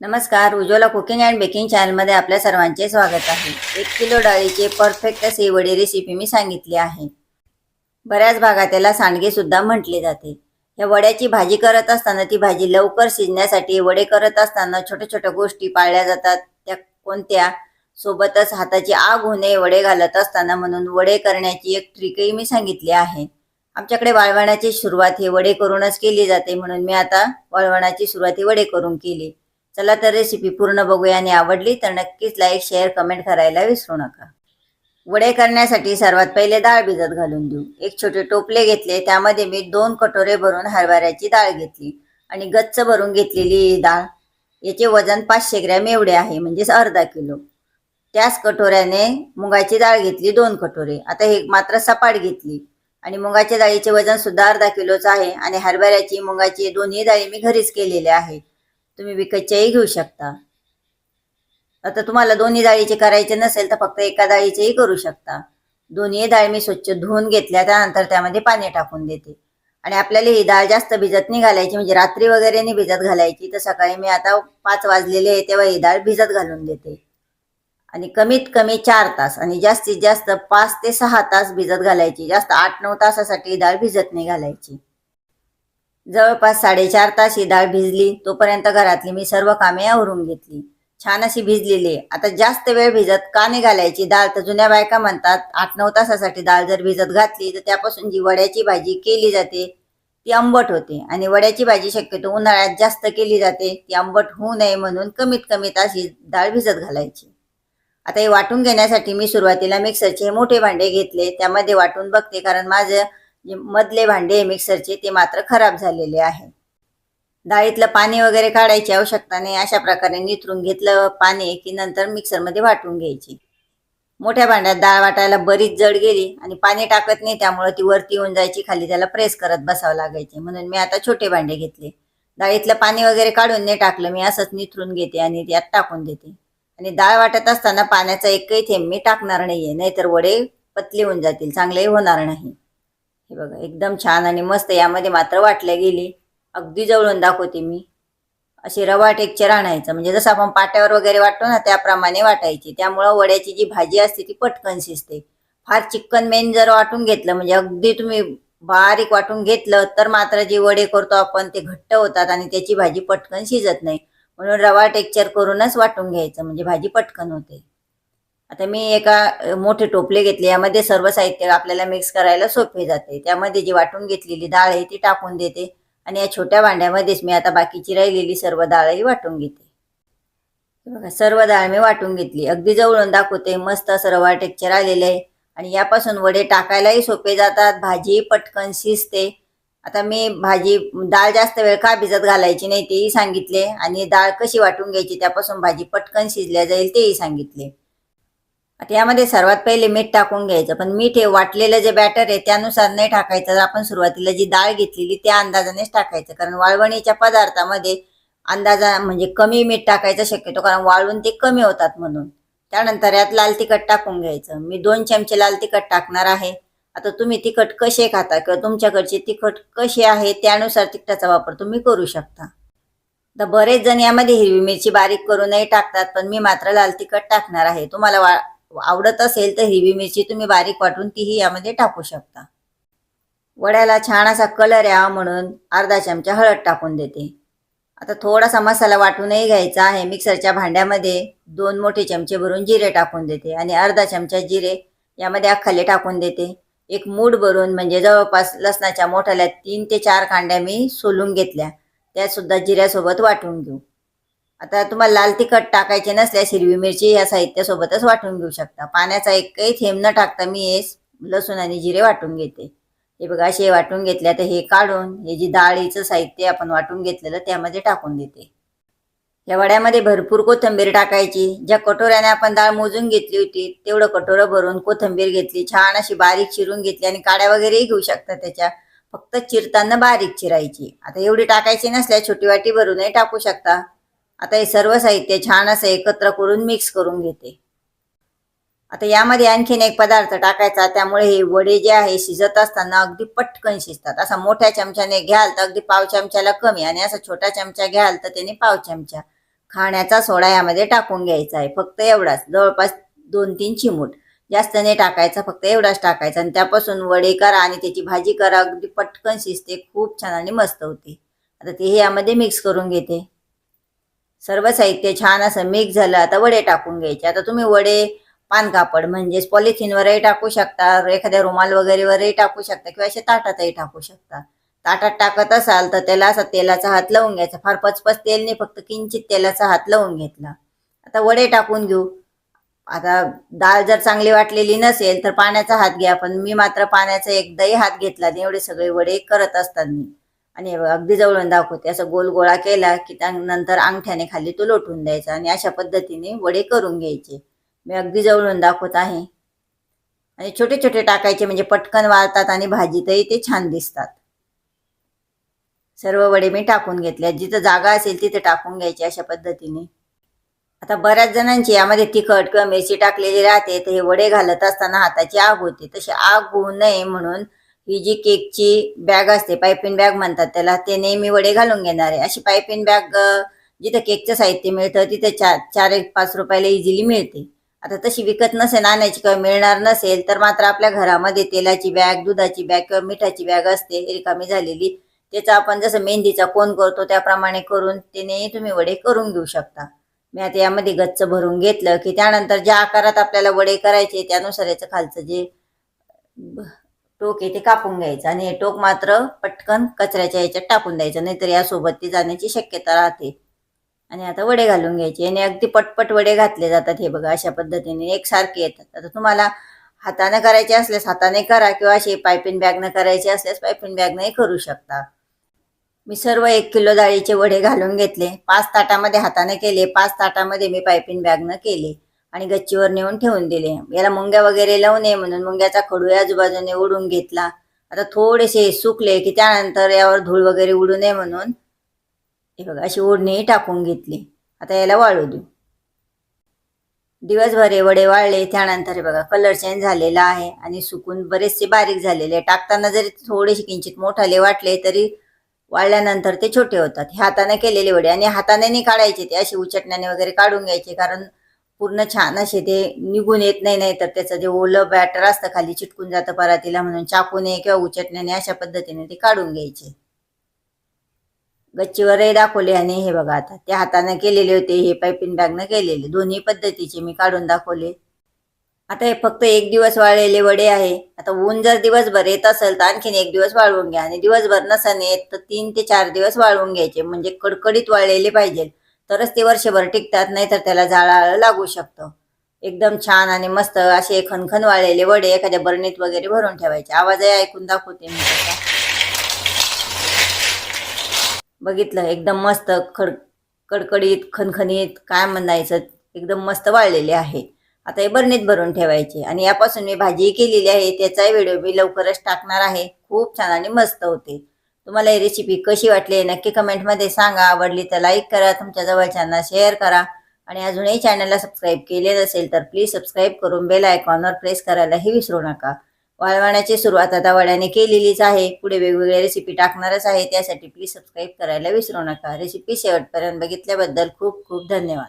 नमस्कार Ujjwala cooking and baking चॅनलमध्ये आपल्या सर्वांचे स्वागत आहे. एक किलो डाळीचे परफेक्ट असे वडी रेसिपी मी सांगितली आहे. बऱ्याच भागात त्याला सांडगेसुद्धा म्हटले जाते. या वड्याची भाजी करत असताना ती भाजी लवकर शिजण्यासाठी वडे करत असताना छोट्या छोट्या गोष्टी पाळल्या जातात. त्या कोणत्या? सोबतच हाताची आग होणे वडे घालत असताना म्हणून वडे करण्याची एक ट्रिकही मी सांगितली आहे. आमच्याकडे वाळवणाची सुरुवात हे वडे करूनच केली जाते म्हणून मी आता वाळवणाची सुरुवात ही वडे करून केली. चला तर रेसिपी पूर्ण बघूया आणि आवडली तर नक्कीच लाईक शेअर कमेंट करायला विसरू नका. वडे करण्यासाठी सर्वात पहिले डाळ भिजत घालून देऊ. एक छोटे टोपले घेतले त्यामध्ये मी दोन कटोरे भरून हरभऱ्याची डाळ घेतली आणि गच्च भरून घेतलेली ही डाळ. याचे वजन पाचशे ग्रॅम एवढे आहे म्हणजेच अर्धा किलो. त्याच कटोऱ्याने मुगाची डाळ घेतली दोन कटोरे. आता हे मात्र सपाट घेतली आणि मुगाच्या डाळीचे वजन सुद्धा अर्धा किलोचं आहे आणि हरभऱ्याची मुगाची दोन्ही डाळी मी घरीच केलेल्या आहे तुम्ही विकतच्याही घेऊ शकता. आता तुम्हाला दोन्ही डाळीचे करायचे नसेल तर फक्त एका डाळीचेही करू शकता. दोन्ही डाळ मी स्वच्छ धुवून घेतल्या त्यानंतर त्यामध्ये पाणी टाकून देते. आणि आपल्याला ही डाळ जास्त भिजत नाही घालायची म्हणजे रात्री वगैरे नाही भिजत घालायची. तर सकाळी मी आता पाच वाजलेले आहे तेव्हा ही डाळ भिजत घालून देते. आणि कमीत कमी चार तास आणि जास्तीत जास्त पाच ते सहा तास भिजत घालायची. जास्त आठ नऊ तासासाठी ही डाळ भिजत नाही घालायची. जवळपास साडेचार तास ही डाळ भिजली तोपर्यंत घरातली मी सर्व कामे आवरून घेतली. छान अशी भिजलेली. आहे आता जास्त वेळ भिजत का नाही घालायची? डाळ तर जुन्या बायका म्हणतात आठ नऊ तासासाठी डाळ जर भिजत घातली तर त्यापासून जी वड्याची भाजी केली जाते ती आंबट होते. आणि वड्याची भाजी शक्यतो उन्हाळ्यात जास्त केली जाते ती आंबट होऊ नये म्हणून कमीत कमी तास ही डाळ भिजत घालायची. आता हे वाटून घेण्यासाठी मी सुरुवातीला मिक्सरचे मोठे भांडे घेतले त्यामध्ये वाटून बघते कारण माझं मधले भांडे आहे मिक्सरचे ते मात्र खराब झालेले आहे. डाळीतलं पाणी वगैरे काढायची आवश्यकता नाही. अशा प्रकारे निथरून घेतलं पाणी की नंतर मिक्सरमध्ये वाटून घ्यायची. मोठ्या भांड्यात डाळ वाटायला बरीच जड गेली आणि पाणी टाकत नाही त्यामुळे ती वरती येऊन जायची. खाली त्याला प्रेस करत बसावं लागायचे. म्हणून मी आता छोटे भांडे घेतले. डाळीतलं पाणी वगैरे काढून नाही टाकलं मी असंच निथरून घेते आणि त्यात टाकून देते. आणि डाळ वाटत असताना पाण्याचा एकही थेंब मी टाकणार नाहीये नाहीतर वडे पतले होऊन जातील. चांगले होणार नाही. हे बघा एकदम छान आणि मस्त यामध्ये मात्र वाटल्या गेली. अगदी जवळून दाखवते मी. अशी रवा टेक्चर आणायचं म्हणजे जसं आपण पाट्यावर वगैरे वाटतो ना त्याप्रमाणे वाटायची. त्यामुळं वड्याची जी भाजी असते ती पटकन शिजते. फार चिकन मेन जर वाटून घेतलं म्हणजे अगदी तुम्ही बारीक वाटून घेतलं तर मात्र जे वडे करतो आपण ते घट्ट होतात आणि त्याची भाजी पटकन शिजत नाही. म्हणून रवा टेक्चर करूनच वाटून घ्यायचं. म्हणजे भाजी पटकन होते. आता मी एका मोठे टोपले घेतले यामध्ये सर्व साहित्य आपल्याला मिक्स करायला सोपे जाते. त्यामध्ये जी वाटून घेतलेली डाळ आहे ती टाकून देते आणि या छोट्या भांड्यामध्येच मी आता बाकीची राहिलेली सर्व डाळही वाटून घेते. बघा सर्व डाळ मी वाटून घेतली. अगदी जवळून दाखवते मस्त सर्व टेक्चर आलेलं आहे. आणि यापासून वडे टाकायलाही सोपे जातात भाजी पटकन शिजते. आता मी भाजी डाळ जास्त वेळ का भिजत घालायची नाही तेही सांगितले. आणि डाळ कशी वाटून घ्यायची त्यापासून भाजी पटकन शिजल्या जाईल तेही सांगितले. आता यामध्ये सर्वात पहिले मीठ टाकून घ्यायचं. पण मीठ हे वाटलेलं जे बॅटर आहे त्यानुसार नाही टाकायचं. आपण सुरुवातीला जी डाळ घेतलेली त्या अंदाजानेच टाकायचं. कारण वाळवणीच्या पदार्थामध्ये अंदाजा म्हणजे कमी मीठ टाकायचं शक्यतो. कारण वाळून ते कमी होतात म्हणून. त्यानंतर यात लाल तिखट टाकून घ्यायचं. मी दोन चमचे लाल तिखट टाकणार आहे. आता तुम्ही तिखट कसे खाता किंवा तुमच्याकडचे तिखट कसे आहे त्यानुसार तिखटाचा वापर तुम्ही करू शकता. तर बरेच जण यामध्ये हिरवी मिरची बारीक करूनही टाकतात पण मी मात्र लाल तिखट टाकणार आहे. तुम्हाला वा आवडत असेल तर हिरवी मिरची तुम्ही बारीक वाटून तीही यामध्ये टाकू शकता. वड्याला छान असा कलर यावा म्हणून अर्धा चमचा हळद टाकून देते. आता थोडासा मसाला वाटूनही घ्यायचा आहे. मिक्सरच्या भांड्यामध्ये दोन मोठे चमचे भरून जिरे टाकून देते आणि अर्धा चमचा जिरे यामध्ये अख्खाले टाकून देते. एक मूठ भरून म्हणजे जवळपास लसणाच्या मोठ्याला तीन ते चार कांड्या मी सोलून घेतल्या. त्यासुद्धा जिऱ्यासोबत वाटून घेऊ. आता तुम्हाला लाल तिखट टाकायचे नसल्यास हिरवी मिरची या साहित्यासोबतच वाटून घेऊ शकता. पाण्याचा एकही थेंब न टाकता मी हे लसूण आणि जिरे वाटून घेते. हे बघा असे वाटून घेतले आता हे काढून हे जी डाळीचं साहित्य आपण वाटून घेतलेलं त्यामध्ये टाकून देते. या वड्यामध्ये भरपूर कोथिंबीर टाकायची. ज्या कटोऱ्याने आपण डाळ मोजून घेतली होती तेवढं कटोरं भरून कोथिंबीर घेतली. छान अशी बारीक चिरून घेतली आणि काड्या वगैरेही घेऊ शकता त्याच्या. फक्त चिरताना बारीक चिरायची. आता एवढी टाकायची नसल्या छोटी वाटी भरूनही टाकू शकता. आता हे सर्व साहित्य छान असं एकत्र करून मिक्स करून घेते. आता यामध्ये आणखीन एक पदार्थ टाकायचा त्यामुळे हे वडे जे आहे शिजत असताना अगदी पटकन शिजतात. असा मोठ्या चमच्याने घ्याल तर अगदी पाव चमच्याला कमी आणि असा छोटा चमचा घ्याल तर त्याने पाव चमचा. खाण्याचा सोडा यामध्ये टाकून घ्यायचा आहे. फक्त एवढाच. जवळपास दोन तीन चिमूट. जास्त नाही टाकायचा फक्त एवढाच टाकायचा आणि त्यापासून वडे करा आणि त्याची भाजी करा. अगदी पटकन शिजते खूप छान आणि मस्त होते. आता ते हे यामध्ये मिक्स करून घेते. सर्व साहित्य छान असं मिक्स झालं आता वडे टाकून घ्यायचे. आता तुम्ही वडे पान कापड म्हणजेच पॉलिथिनवरही टाकू शकता एखाद्या रुमाल वगैरेवरही टाकू शकता किंवा असे ताटातही टाकू शकता. ताटात टाकत असाल तर त्याला असा तेलाचा हात लावून घ्यायचा. फार पचपच तेल नाही फक्त किंचित तेलाचा हात लावून घेतला. आता वडे टाकून घेऊ. आता डाळ जर चांगली वाटलेली नसेल तर पाण्याचा हात घ्या पण मी मात्र पाण्याचा एकदाही हात घेतला नाही एवढे सगळे वडे करत असतात मी आणि अगदी जवळून दाखवते. असं गोल गोळा केला की त्यानंतर अंगठ्याने खाली तो लोटून द्यायचा आणि अशा पद्धतीने वडे करून घ्यायचे. मी अगदी जवळून दाखवत आहे. आणि छोटे छोटे टाकायचे म्हणजे पटकन वाळतात आणि भाजीतही ते छान दिसतात. सर्व वडे मी टाकून घेतले. जिथं जागा असेल तिथे टाकून घ्यायचे अशा पद्धतीने. आता बऱ्याच जणांची यामध्ये तिखट किंवा मिरची टाकलेली राहते. तर हे वडे घालत असताना हाताची आग होते. तशी आग होऊ नये म्हणून ही जी केकची बॅग असते पायपिन बॅग म्हणतात त्याला ते नेहमी वडे घालून घेणार आहे. अशी पायपिन बॅग जिथं केकचं साहित्य मिळतं तिथे चार चार एक पाच रुपयाला इझिली मिळते. आता तशी विकत नसेल आणायची किंवा मिळणार नसेल तर मात्र आपल्या घरामध्ये तेलाची बॅग दुधाची बॅग किंवा मिठाची बॅग असते रिकामी झालेली. त्याचा आपण जसं मेहंदीचा कोण करतो त्याप्रमाणे करून त्याने तुम्ही वडे करून घेऊ शकता. मी आता यामध्ये गच्च भरून घेतलं की त्यानंतर ज्या आकारात आपल्याला वडे करायचे त्यानुसार याचं खालचं जे टोक आहे ते कापून घ्यायचं आणि हे टोक मात्र पटकन कचऱ्याच्या याच्यात टाकून द्यायचं नाहीतर यासोबत ती जाण्याची शक्यता राहते. आणि आता वडे घालून घ्यायचे आणि अगदी पटपट वडे घातले जातात हे बघा अशा पद्धतीने एकसारखे येतात. आता तुम्हाला हाताने करायचे असल्यास हाताने करा किंवा असे पायपिन बॅगनं करायचे असल्यास पायपिन बॅगनंही करू शकता. मी सर्व एक किलो डाळीचे वडे घालून घेतले पाच ताटामध्ये हाताने केले पाच ताटामध्ये मी पायपिन बॅगनं केले. आणि गच्चीवर नेऊन ठेवून दिले. याला मुंग्या वगैरे लावू नये म्हणून मुंग्याचा खडू आजूबाजूने उडून घेतला. आता थोडेसे सुकले की त्यानंतर यावर धूळ वगैरे उडू नये म्हणून हे बघा अशी ओढणी टाकून घेतली. आता याला वाळू देऊ. दिवसभर हे वडे वाळले त्यानंतर हे बघा कलर चेंज झालेला आहे आणि सुकून बरेचसे बारीक झालेले टाकताना जरी थोडेसे किंचित मोठाले वाटले तरी वाळल्यानंतर ते छोटे होतात. हे हाताने केलेले वडे आणि हाताने नाही काढायचे ते असे उचटण्याने वगैरे काढून घ्यायचे कारण पूर्ण छान असे ते निघून येत नाही नाही तर त्याचं जे ओलं बॅटर असतं खाली चिटकून जातं परातीला म्हणून चाकूने किंवा उचटण्याने अशा पद्धतीने ते काढून घ्यायचे. गच्चीवरही दाखवले आणि हे बघा आता ते हाताने केलेले होते हे पायपिंग बॅगनं केलेले. दोन्ही पद्धतीचे मी काढून दाखवले. आता हे फक्त एक दिवस वाळलेले वडे आहे. आता ऊन जर दिवसभर येत असेल तर आणखीन एक दिवस वाळवून घ्या. आणि दिवसभर नसन येत तर तीन ते चार दिवस वाळवून घ्यायचे. म्हणजे कडकडीत वाळलेले पाहिजे. तरच ते वर्षभर टिकतात नाहीतर त्याला जाळा लागू शकतं. एकदम छान आणि मस्त असे खनखन वाळलेले वडे एखाद्या बरणीत वगैरे भरून ठेवायचे. आवाजही ऐकून दाखवते मी त्याचा. बघितलं एकदम मस्त खड कडकडीत खणखणीत काय म्हणायचं एकदम मस्त वाळलेले आहे. आता हे बरणीत भरून ठेवायचे आणि यापासून मी भाजी केलेली आहे त्याचाही व्हिडिओ मी लवकरच टाकणार आहे. खूप छान आणि मस्त होते. तुम्हाला ही रेसिपी कशी वाटली नक्की कमेंटमध्ये सांगा. आवडली तर लाईक करा तुमच्या जवळच्यांना शेअर करा. आणि अजूनही चॅनलला सबस्क्राईब केले नसेल तर प्लीज सबस्क्राईब करून बेल आयकॉनवर प्रेस करायलाही विसरू नका. वाळवण्याची सुरुवात आता वड्याने केलेलीच आहे. पुढे वेगवेगळ्या रेसिपी टाकणारच आहे. त्यासाठी प्लीज सबस्क्राईब करायला विसरू नका. रेसिपी शेवटपर्यंत बघितल्याबद्दल खूप खूप धन्यवाद.